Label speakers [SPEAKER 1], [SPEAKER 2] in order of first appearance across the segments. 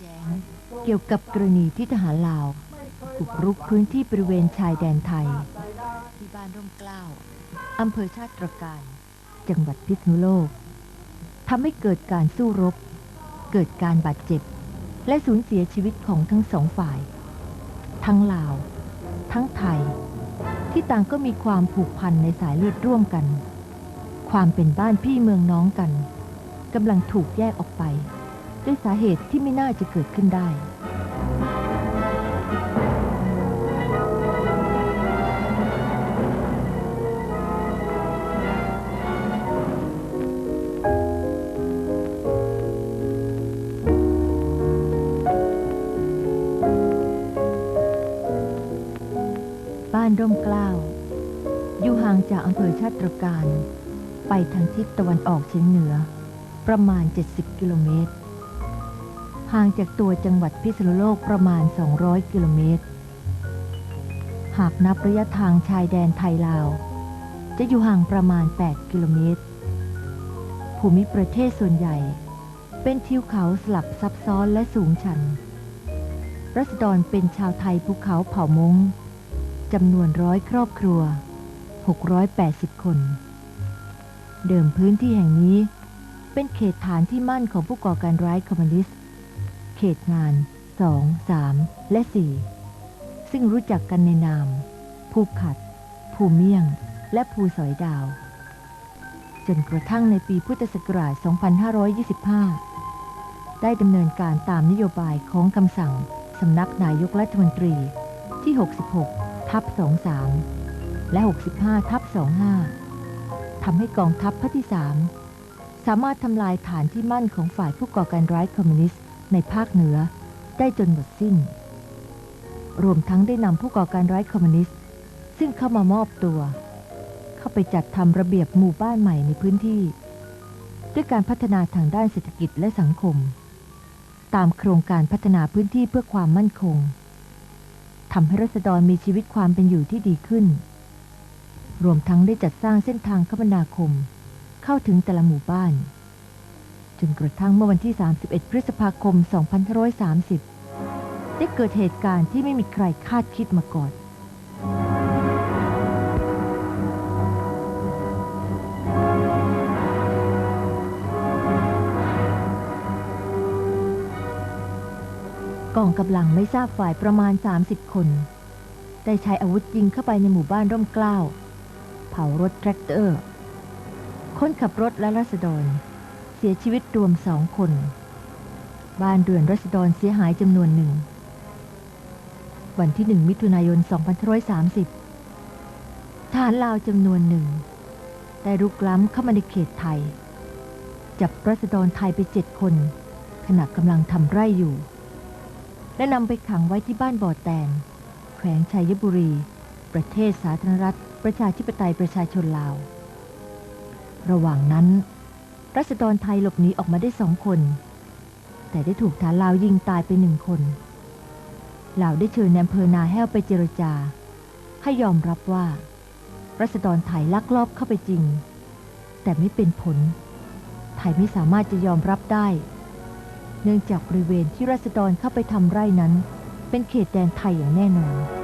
[SPEAKER 1] แย้
[SPEAKER 2] ง เกี่ยวกับกรณีที่ทหารลาวบุกรุกพื้นที่บริเวณชายแดนไทย ที่บ้านร่มเกล้าอำเภอชาติตรการ จังหวัดพิษณุโลกทำให้เกิดการสู้รบ เกิดการบาดเจ็บ และสูญเสียชีวิตของทั้งสองฝ่าย ทั้งลาว ทั้งไทย ที่ต่างก็มีความผูกพันในสายเลือดร่วมกัน ความเป็นบ้านพี่เมืองน้องกันกำลังถูกแยกออกไป ด้วยสาเหตุที่ไม่น่าจะเกิดขึ้นได้ บ้านร่มเกล้าอยู่ห่างจากอำเภอชาติตรการ ไปทางทิศตะวันออกเฉียงเหนือ ประมาณ 70 กิโลเมตร ห่างจากตัวจังหวัดพิษณุโลกประมาณ 200 กิโลเมตร หากนับระยะทางชายแดนไทยลาว จะอยู่ห่างประมาณ 8 กิโลเมตร ภูมิประเทศส่วนใหญ่ เป็นทิวเขาสลับซับซ้อนและสูงชัน รัษฎรเป็นชาวไทยภูเขาเผ่ามงจำนวนร้อยครอบครัว 680 คน เดิมพื้นที่แห่งนี้เป็นเขตฐานที่มั่นของผู้ก่อการร้ายคอมมิวนิสต์ เขตงาน2 3และ4ซึ่งรู้จักกันในนาม ภูขัด ภูเมี่ยง และภูสอยดาว จนกระทั่งในปีพุทธศักราช 2525 ได้ดำเนินการตามนโยบายของคำสั่งสำนักนายกรัฐมนตรีที่ 66 ทับ 23 และ 65 ทับ 25 ทำให้กองทัพภาคที่ 3 สามารถทำลายฐานที่มั่นของฝ่ายผู้ก่อการร้ายคอมมิวนิสต์ ในภาคเหนือได้จนหมดสิ้น รวมทั้งได้นำผู้ก่อการร้ายคอมมิวนิสต์ ซึ่งเข้ามามอบตัว เข้าไปจัดทำระเบียบหมู่บ้านใหม่ในพื้นที่ ด้วยการพัฒนาทางด้านเศรษฐกิจและสังคม ตามโครงการพัฒนาพื้นที่เพื่อความมั่นคงทำให้รัษฎรมีชีวิตความเป็นอยู่ที่ดีขึ้น รวมทั้งได้จัดสร้างเส้นทางคมนาคม เข้าถึงแต่ละหมู่บ้าน จนกระทั่งเมื่อวันที่ 31 พฤษภาคม 2530 ได้เกิดเหตุการณ์ที่ไม่มีใครคาดคิดมาก่อน กองกำลังไม่ทราบฝ่ายประมาณ 30 คน ได้ใช้อาวุธยิงเข้าไปในหมู่บ้านร่มเกล้า เผารถแทรกเตอร์ คนขับรถและรัษฎร เสียชีวิตรวมสองคน บ้านเรือนรัษฎรเสียหายจำนวนหนึ่ง วันที่หนึ่งมิถุนายน 2530 ทหารลาวจำนวนหนึ่ง ได้รุกล้ำเข้ามาในเขตไทย จับรัษฎรไทยไปเจ็ดคน ขณะกำลังทำไร่อยู่ และนำไปขังไว้ที่บ้านบ่อแตน แขวงชัยบุรี ประเทศสาธารณรัฐ ประชาธิปไตยประชาชนลาว ระหว่างนั้น รัษฎรไทยหลบหนีออกมาได้สองคน แต่ได้ถูกฐานลาวยิงตายไปหนึ่งคนลาวได้เชิญแนมเพอนาแห้วไปเจรจา ให้ยอมรับว่า รัษฎรไทยลักลอบเข้าไปจริง แต่ไม่เป็นผล ไทยไม่สามารถจะยอมรับได้ เนื่องจากบริเวณที่รัษฎรเข้าไปทำไร่นั้น เป็นเขตแดนไทยอย่างแน่นอน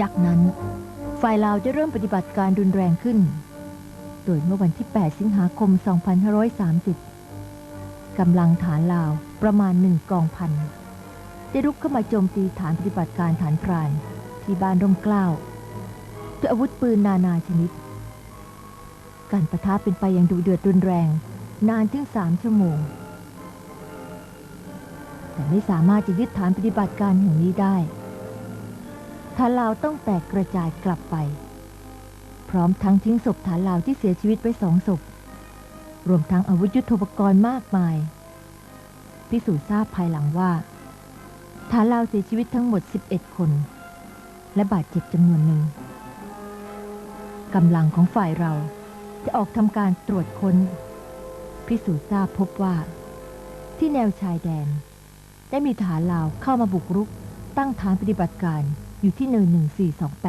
[SPEAKER 2] จากนั้น ฝ่ายลาวได้เริ่มปฏิบัติการรุนแรงขึ้น โดยเมื่อวันที่ 8 สิงหาคม 2530 กำลังฐานลาวประมาณหนึ่งกองพันได้รุกเข้ามาโจมตีฐานปฏิบัติการฐานพราน ที่บ้านร่มเกล้าด้วยอาวุธปืนนานาชนิด การประทะเป็นไปอย่างดุเดือดรุนแรง นานถึงสามชั่วโมง แต่ไม่สามารถจะยึดฐานปฏิบัติการแห่งนี้ได้ ฐานลาวต้องแตกกระจายกลับไป พร้อมทั้งทิ้งศพฐานลาวที่เสียชีวิตไปสองศพ รวมทั้งอาวุธยุทโธปกรณ์มากมาย พิสูจน์ทราบภายหลังว่า ฐานลาวเสียชีวิตทั้งหมด 11 คน และบาดเจ็บจำนวนหนึ่งกำลังของฝ่ายเราจะออกทำการตรวจค้น พิสูจน์ทราบพบว่า ที่แนวชายแดน ได้มีทหารลาวเข้ามาบุกรุกตั้งฐานปฏิบัติการ อยู่ที่เนิน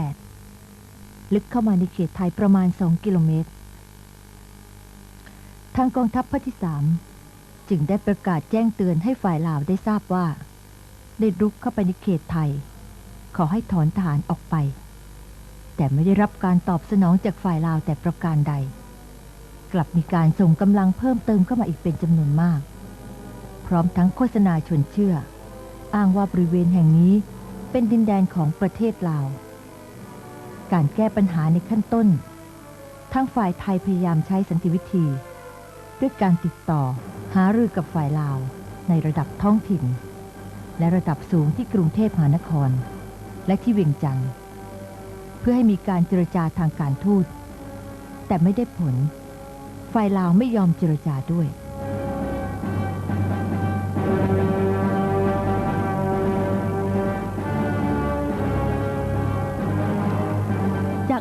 [SPEAKER 2] 1428 ลึกเข้ามาในเขตไทยประมาณ 2 กิโลเมตร ทางกองทัพภาคที่ 3 จึงได้ประกาศแจ้งเตือนให้ฝ่ายลาวได้ทราบว่า ได้รุกเข้าไปในเขตไทย ขอให้ถอนทหารออกไป แต่ไม่ได้รับการตอบสนองจากฝ่ายลาวแต่ประการใด กลับมีการส่งกำลังเพิ่มเติมเข้ามาอีกเป็นจำนวนมาก พร้อมทั้งโฆษณาชวนเชื่อ อ้างว่าบริเวณแห่งนี้ เป็นดินแดนของประเทศลาว การแก้ปัญหาในขั้นต้นทั้งฝ่ายไทยพยายามใช้สันติวิธี ด้วยการติดต่อหารือกับฝ่ายลาวในระดับท้องถิ่น และระดับสูงที่กรุงเทพมหานคร และที่เวียงจันทร์เพื่อให้มีการเจรจาทางการทูต แต่ไม่ได้ผล ฝ่ายลาวไม่ยอมเจรจาด้วย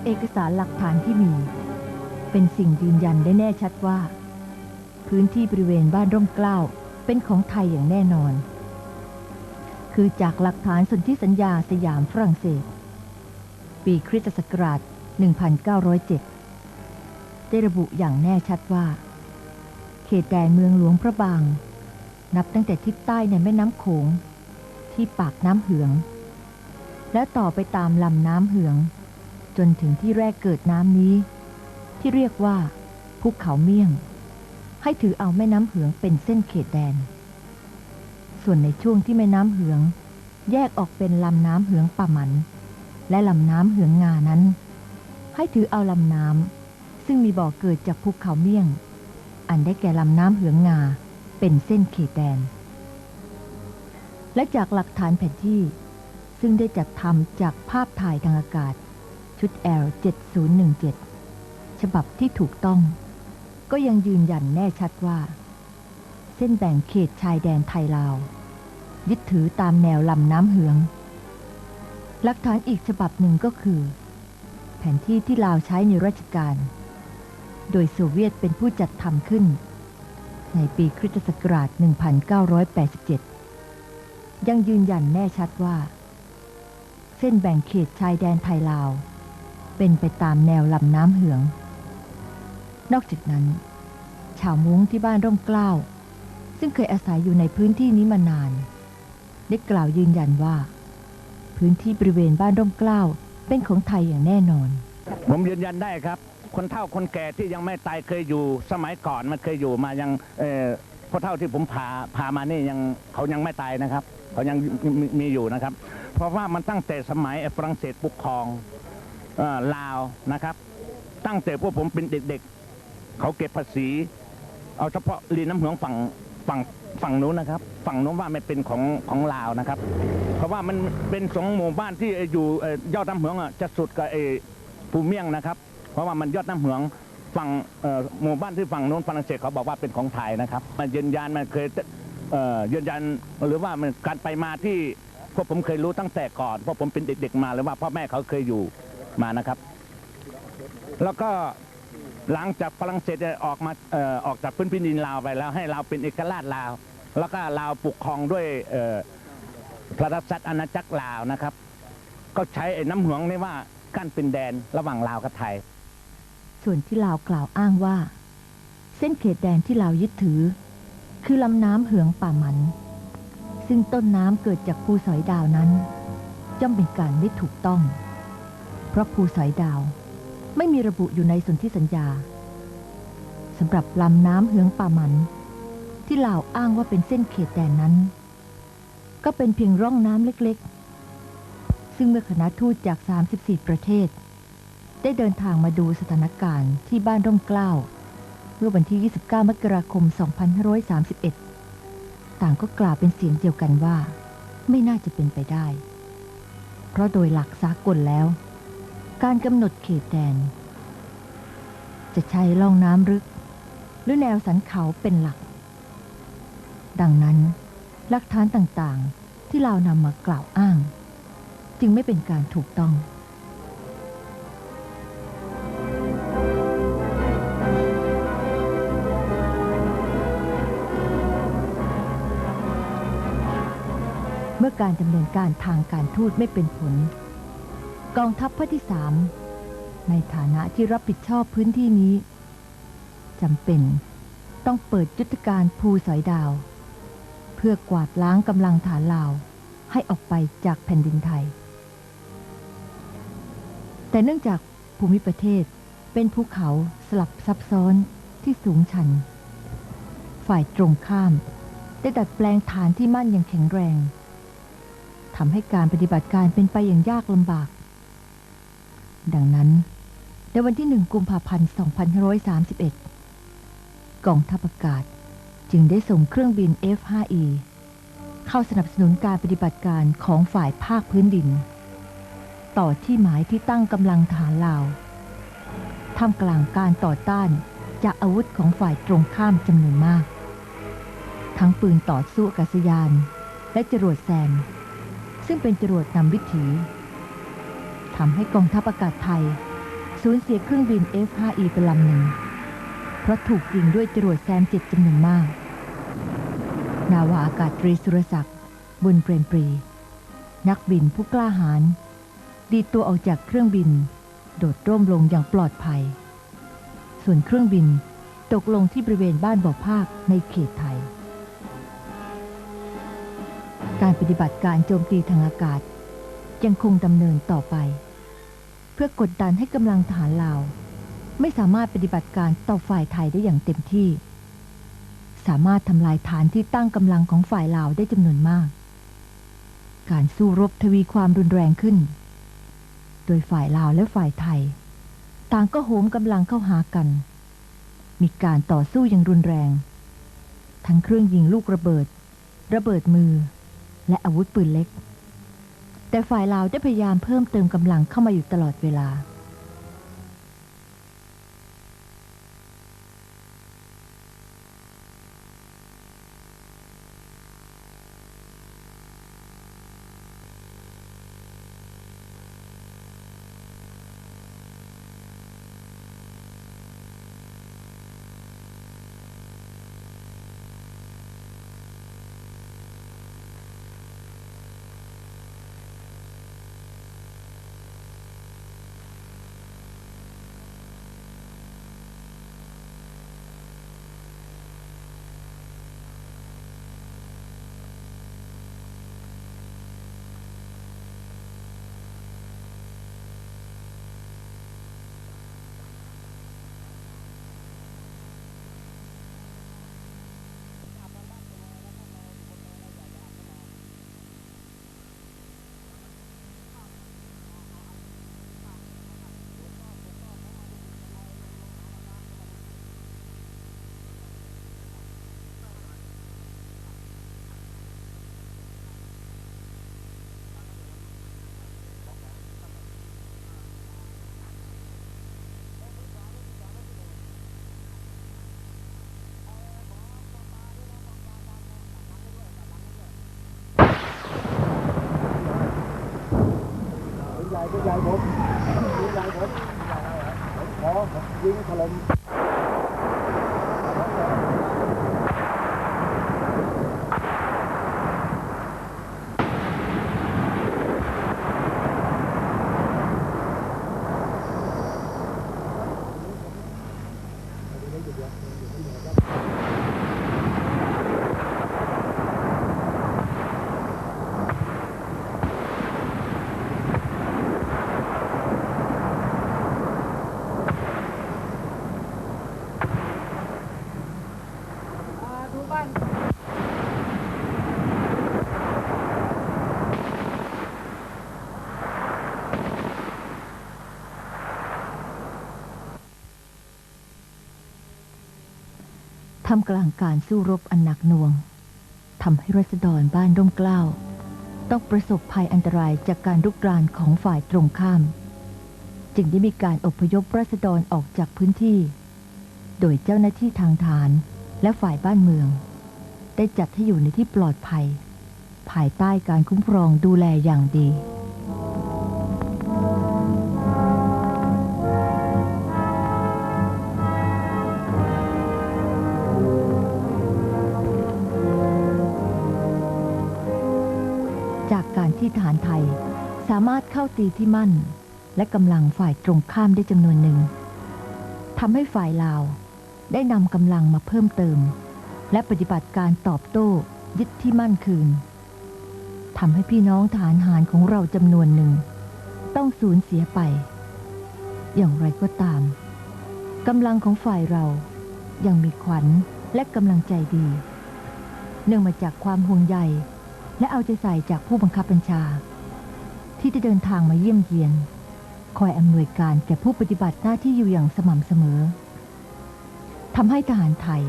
[SPEAKER 2] เอกสารหลักฐานที่มี เป็นสิ่งยืนยันได้แน่ชัดว่า พื้นที่บริเวณบ้านร่มเกล้าเป็นของไทยอย่างแน่นอน คือจากหลักฐานสนธิสัญญาสยามฝรั่งเศส ปีคริสตศักราช 1907 ได้ระบุอย่างแน่ชัดว่า เขตแดนเมืองหลวงพระบาง นับตั้งแต่ทิศใต้ในแม่น้ำโขง ที่ปากน้ำเหือง และต่อไปตามลำน้ำเหือง จนถึงที่แรกเกิดน้ำนี้ ที่เรียกว่าภูเขาเมี่ยง ให้ถือเอาแม่น้ำเหืองเป็นเส้นเขตแดน ส่วนในช่วงที่แม่น้ำเหือง แยกออกเป็นลำน้ำเหืองป่าหมัน และลำน้ำเหืองงานั้น ให้ถือเอาลำน้ำซึ่งมีบ่อเกิดจากภูเขาเมี่ยง อันได้แก่ลำน้ำเหืองงาเป็นเส้นเขตแดน และจากหลักฐานแผนที่ซึ่งได้จัดทำจากภาพถ่ายทางอากาศ ชุด L 7017 ฉบับที่ถูกต้อง ก็ยังยืนยันแน่ชัดว่า เส้นแบ่งเขตชายแดนไทยลาว ยึดถือตามแนวลำน้ำเหือง หลักฐานอีกฉบับหนึ่งก็คือ แผนที่ที่ลาวใช้ในราชการ โดยโซเวียตเป็นผู้จัดทำขึ้น ในปีคริสตศักราช 1987 ยังยืนยันแน่ชัดว่าเส้นแบ่งเขตชายแดนไทยลาว เป็นไปตามแนวลำน้ำเหือง นอกจากนั้น ชาวมุ้งที่บ้านร่มเกล้า ซึ่งเคยอาศัยอยู่ในพื้นที่นี้มานาน ได้กล่าวยืนยันว่า พื้นที่บริเวณบ้านร่มเกล้าเป็นของไทยอย่างแน่นอน
[SPEAKER 3] ผมยืนยันได้ครับ คนเฒ่าคนแก่ที่ยังไม่ตายเคยอยู่ สมัยก่อนมันเคยอยู่มายังพ่อเฒ่าที่ผมพาพามานี่ยังเขายังไม่ตายนะครับ เขายังมีมีอยู่นะครับ เพราะว่ามันตั้งแต่สมัยฝรั่งเศสปกครอง ลาวนะครับ ตั้งแต่พวกผมเป็นเด็กๆ เขาเก็บภาษี เอาเฉพาะรีน้ำเหลืองฝั่งฝั่งฝั่งนู้นนะครับ ฝั่งนู้นว่าไม่เป็นของของลาวนะครับ เพราะว่ามันเป็นสองหมู่บ้านที่อยู่ยอดน้ำเหลืองอะจะสุดกับไอ้ภูเมียงนะครับ เพราะว่ามันยอดน้ำเหลืองฝั่งหมู่บ้านที่ฝั่งโน้นฝรั่งเศสเขาบอกว่าเป็นของไทยนะครับ มันยืนยันมันเคยเอ่อยืนยันหรือว่ามันการไปมาที่พวกผมเคยรู้ตั้งแต่ก่อนเพราะผมเป็นเด็กๆมาหรือว่าพ่อแม่เขาเคยอยู่ มานะครับ แล้วก็หลังจากฝรั่งเศสออกมาออออกจากพื้นแผ่นดินลาวไปแล้วให้ลาวเป็นเอกราชลาว แล้วก็ลาวปกครองด้วยพระราชอาณาจักรลาวนะครับ ก็ใช้น้ำหวงนี่ว่ากั้นเป็นแดนระหว่างลาวกับไทย
[SPEAKER 2] ส่วนที่ลาวกล่าวอ้างว่า เส้นเขตแดนที่ลาวยึดถือ คือลำน้ำเหืองป่ามัน ซึ่งต้นน้ำเกิดจากภูสอยดาวนั้นย่อมเป็นการไม่ถูกต้อง เพราะภูสอยดาวไม่มีระบุอยู่ในสนธิสัญญาสำหรับลำน้ำเหืองป่าหมัน ที่ลาวอ้างว่าเป็นเส้นเขตแดนนั้น ก็เป็นเพียงร่องน้ำเล็กๆ ซึ่งเมื่อคณะทูตจาก 34 ประเทศ ได้เดินทางมาดูสถานการณ์ที่บ้านร่มเกล้าเมื่อวันที่ 29 มกราคม 2531 ต่างก็กล่าวเป็นเสียงเดียวกันว่า ไม่น่าจะเป็นไปได้ เพราะโดยหลักสากลแล้ว การกำหนดเขตแดน จะใช้ล่องน้ำลึก หรือแนวสันเขาเป็นหลัก ดังนั้นหลักฐานต่างๆที่เรานำมากล่าวอ้าง จึงไม่เป็นการถูกต้องเมื่อการดำเนินการทางการทูตไม่เป็นผล กองทัพภาคที่สามในฐานะที่รับผิดชอบพื้นที่นี้จำเป็นต้องเปิดยุทธการภูสอยดาว เพื่อกวาดล้างกำลังฐานลาวให้ออกไปจากแผ่นดินไทย แต่เนื่องจากภูมิประเทศเป็นภูเขาสลับซับซ้อนที่สูงชัน ฝ่ายตรงข้ามได้ดัดแปลงฐานที่มั่นอย่างแข็งแรงทำให้การปฏิบัติการเป็นไปอย่างยากลำบาก ดังนั้น ในวันที่1กุมภาพันธ์2531 กองทัพอากาศจึงได้ส่งเครื่องบิน F-5E เข้าสนับสนุนการปฏิบัติการของฝ่ายภาคพื้นดิน ต่อที่หมายที่ตั้งกำลังฐานลาวท่ามกลางการต่อต้านจากอาวุธของฝ่ายตรงข้ามจำนวนมาก ทั้งปืนต่อสู้อากาศยาน และจรวดแซม ซึ่งเป็นจรวดนำวิถี ทำให้กองทัพอากาศไทย สูญเสียเครื่องบิน F-5E เป็นลำหนึ่ง เพราะถูกยิงด้วยจรวดแซมเจ็ดจำนวนมาก นาวาอากาศตรีสุรศักดิ์บุญเปรมปรี นักบินผู้กล้าหาญดีตัวออกจากเครื่องบิน โดดร่มลงอย่างปลอดภัย ส่วนเครื่องบินตกลงที่บริเวณบ้านบ่อภาคในเขตไทย การปฏิบัติการโจมตีทางอากาศยังคงดำเนินต่อไป เพื่อกดดันให้กำลังทหารลาว ไม่สามารถปฏิบัติการต่อฝ่ายไทยได้อย่างเต็มที่ สามารถทำลายฐานที่ตั้งกำลังของฝ่ายลาวได้จำนวนมาก การสู้รบทวีความรุนแรงขึ้น โดยฝ่ายลาวและฝ่ายไทย ต่างก็โหมกำลังเข้าหากัน มีการต่อสู้อย่างรุนแรง ทั้งเครื่องยิงลูกระเบิด ระเบิดมือ และอาวุธปืนเล็ก แต่ฝ่ายลาวได้พยายามเพิ่มเติมกำลังเข้ามาอยู่ตลอดเวลา
[SPEAKER 4] ใหญ่เป็นใหญ่ผมยิงใหญ่ผมขอยิงถล่ม
[SPEAKER 2] ทำกลางการสู้รบอันหนักหน่วงทำให้รัษฎรบ้านร่มเกล้า ต้องประสบภัยอันตรายจากการรุกรานของฝ่ายตรงข้าม จึงได้มีการอพยพรัษฎรออกจากพื้นที่ โดยเจ้าหน้าที่ทางฐานและฝ่ายบ้านเมือง ได้จัดให้อยู่ในที่ปลอดภัย ภายใต้การคุ้มครองดูแลอย่างดี ที่ฐานไทย สามารถเข้าตีที่มั่น และกำลังฝ่ายตรงข้ามได้จำนวนหนึ่งทำให้ฝ่ายลาว ได้นำกำลังมาเพิ่มเติม และปฏิบัติการตอบโต้ยึดที่มั่นคืนทำให้พี่น้องทหารหารของเราจำนวนหนึ่ง ต้องสูญเสียไป อย่างไรก็ตามกำลังของฝ่ายเรายังมีขวัญและกำลังใจดี เนื่องมาจากความห่วงใย และเอาใจใส่จากผู้บังคับบัญชา ที่ได้เดินทางมาเยี่ยมเยียน คอยอำนวยการแก่ผู้ปฏิบัติหน้าที่อยู่อย่างสม่ำเสมอทำให้ทหารไทย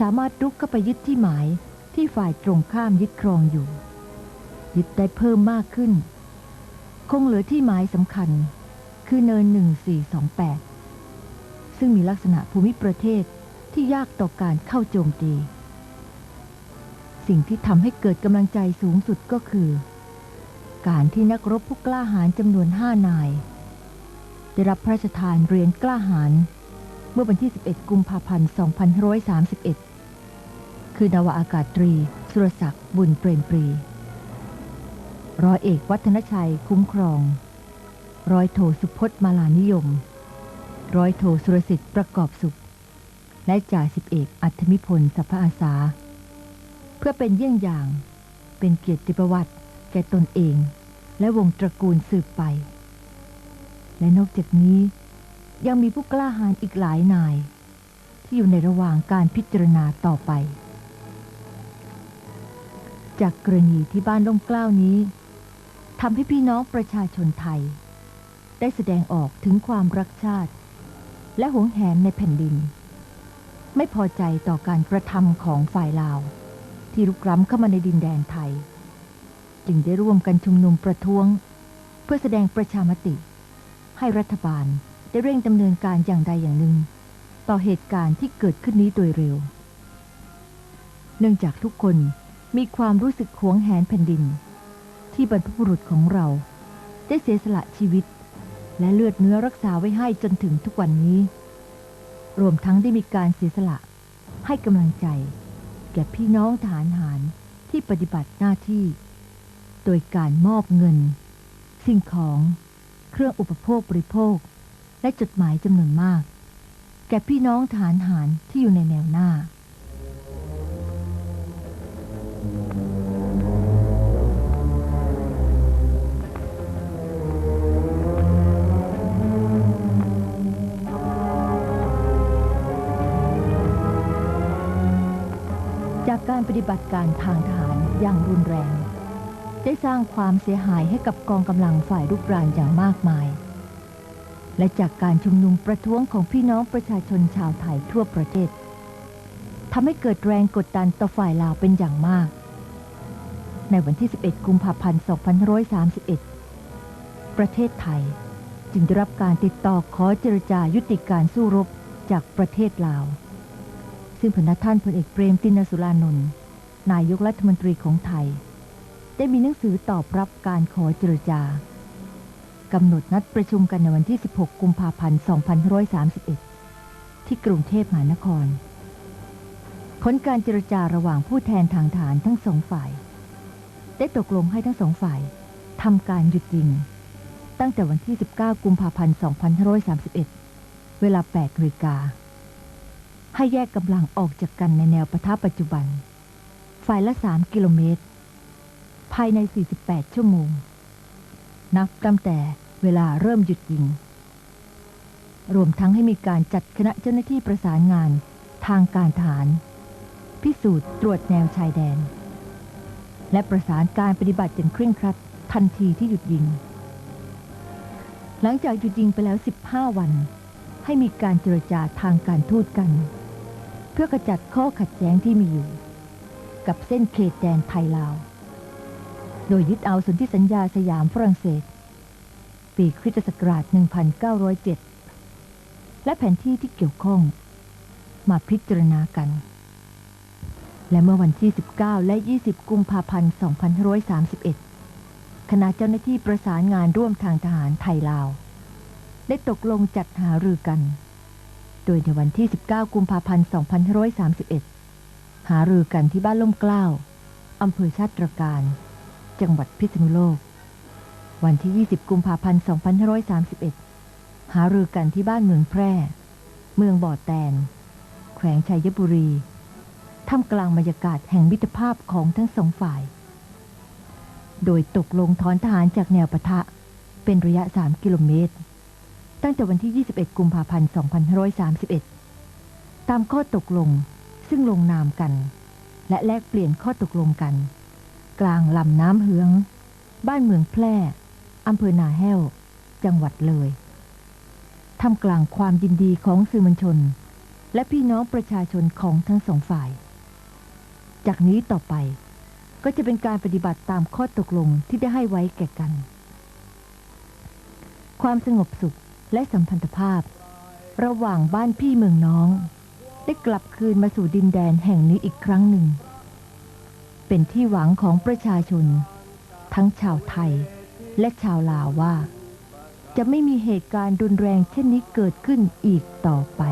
[SPEAKER 2] สามารถรุกเข้าไปยึดที่หมายที่ฝ่ายตรงข้ามยึดครองอยู่ ยึดได้เพิ่มมากขึ้น คงเหลือที่หมายสำคัญ คือเนิน 1428 ซึ่งมีลักษณะภูมิประเทศที่ยากต่อการเข้าโจมตี สิ่งที่ทำให้เกิดกำลังใจสูงสุดก็คือ การที่นักรบผู้กล้าหาญจำนวนห้านาย ได้รับพระราชทานเหรียญกล้าหาญเมื่อวันที่ 11 กุมภาพันธ์ 2531 คือนาวาอากาศตรี สุรศักดิ์บุญเปรมปรี ร้อยเอกวัฒนชัยคุ้มครอง ร้อยโทสุพจน์มาลานิยม ร้อยโทสุรสิทธิ์ประกอบสุข และจ่าสิบเอกอัธมิพลสัพพอาสา เพื่อเป็นเยี่ยงอย่าง เป็นเกียรติประวัติ แก่ตนเอง และวงตระกูลสืบไป และนอกจากนี้ ยังมีผู้กล้าหาญอีกหลายนาย ที่อยู่ในระหว่างการพิจารณาต่อไป จากกรณีที่บ้านร่มกล้าวนี้ทำให้พี่น้องประชาชนไทย ได้แสดงออกถึงความรักชาติ และหวงแหนในแผ่นดิน ไม่พอใจต่อการกระทำของฝ่ายลาว ที่รุกร้ำเข้ามาในดินแดนไทย จึงได้ร่วมกันชุมนุมประท้วง เพื่อแสดงประชามติ ให้รัฐบาลได้เร่งดำเนินการอย่างใดอย่างหนึ่ง ต่อเหตุการณ์ที่เกิดขึ้นนี้โดยเร็ว เนื่องจากทุกคนมีความรู้สึกหวงแหนแผ่นดิน ที่บรรพบุรุษของเรา ได้เสียสละชีวิต และเลือดเนื้อรักษาไว้ให้จนถึงทุกวันนี้ รวมทั้งได้มีการเสียสละให้กำลังใจ แก่พี่น้องฐานหารที่ปฏิบัติหน้าที่ โดยการมอบเงิน สิ่งของ เครื่องอุปโภคบริโภค และจดหมายจำนวนมาก แก่พี่น้องฐานหารที่อยู่ในแนวหน้าจา การปฏิบัติการทางทหารอย่างรุนแรง ได้สร้างความเสียหายให้กับกองกำลังฝ่ายรุกรานอย่างมากมาย และจากการชุมนุมประท้วงของพี่น้องประชาชนชาวไทยทั่วประเทศทำให้เกิดแรงกดดันต่อฝ่ายลาวเป็นอย่างมาก ในวันที่ 11 กุมภาพันธ์ 2531 ประเทศไทยจึงได้รับการติดต่อขอเจรจายุติการสู้รบจากประเทศลาว ซึ่งพนักท่านพลเอกเปรมตินสุรานนท์นายกรัฐมนตรีของไทย ได้มีหนังสือตอบรับการขอเจรจากำหนดนัดประชุมกันในวันที่ 16 กุมภาพันธ์ 2531 ที่กรุงเทพมหานคร ผลการเจรจาระหว่างผู้แทนทางฐานทั้งสองฝ่าย ได้ตกลงให้ทั้งสองฝ่ายทำการหยุดยิง ตั้งแต่วันที่ 19 กุมภาพันธ์ 2531 เวลา8นาฬิกา ให้แยกกำลังออกจากกันในแนวปะทะปัจจุบัน ฝ่ายละ 3 กิโลเมตร ภายใน 48 ชั่วโมง นับตั้งแต่เวลาเริ่มหยุดยิง รวมทั้งให้มีการจัดคณะเจ้าหน้าที่ประสานงานทางการทหารพิสูจน์ตรวจแนวชายแดน และประสานการปฏิบัติอย่างเคร่งครัดทันทีที่หยุดยิง หลังจากหยุดยิงไปแล้ว 15 วัน ให้มีการเจรจาทางการทูตกัน เพื่อกระจัดข้อขัดแย้งที่มีอยู่ กับเส้นเขตแดนไทยลาว โดยยึดเอาสนธิสัญญาสยามฝรั่งเศส ปีคริสตศักราช 1907 และแผนที่ที่เกี่ยวข้อง มาพิจารณากัน และเมื่อวันที่ 19 และ 20 กุมภาพันธ์ 2531 คณะเจ้าหน้าที่ประสานงานร่วมทางทหารไทยลาว ได้ตกลงจัดหารือกัน โดยในวันที่ 19 กุมภาพันธ์ 2531 หารือกันที่บ้านล่มเกล้าอำเภอชาติตรการ จังหวัดพิษณุโลก วันที่ 20 กุมภาพันธ์ 2531 หารือกันที่บ้านเมืองแพร่ เมืองบ่อแตน แขวงชัยบุรีท่ามกลางบรรยากาศแห่งมิตรภาพของทั้งสองฝ่าย โดยตกลงถอนทหารจากแนวปะทะเป็นระยะ 3 กิโลเมตร ตั้งแต่วันที่ 21 กุมภาพันธ์ 2531 ตามข้อตกลงซึ่งลงนามกัน และแลกเปลี่ยนข้อตกลงกัน กลางลำน้ำเฮือง บ้านเมืองแพร่อำเภอนาแห้ว จังหวัดเลยท่ามกลางความยินดีของสื่อมวลชน และพี่น้องประชาชนของทั้งสองฝ่าย จากนี้ต่อไปก็จะเป็นการปฏิบัติตามข้อตกลงที่ได้ให้ไว้แก่กัน ความสงบสุข และสัมพันธภาพ ระหว่างบ้านพี่เมืองน้อง ได้กลับคืนมาสู่ดินแดนแห่งนี้อีกครั้งหนึ่ง เป็นที่หวังของประชาชน ทั้งชาวไทยและชาวลาวว่า จะไม่มีเหตุการณ์รุนแรงเช่นนี้เกิดขึ้นอีกต่อไป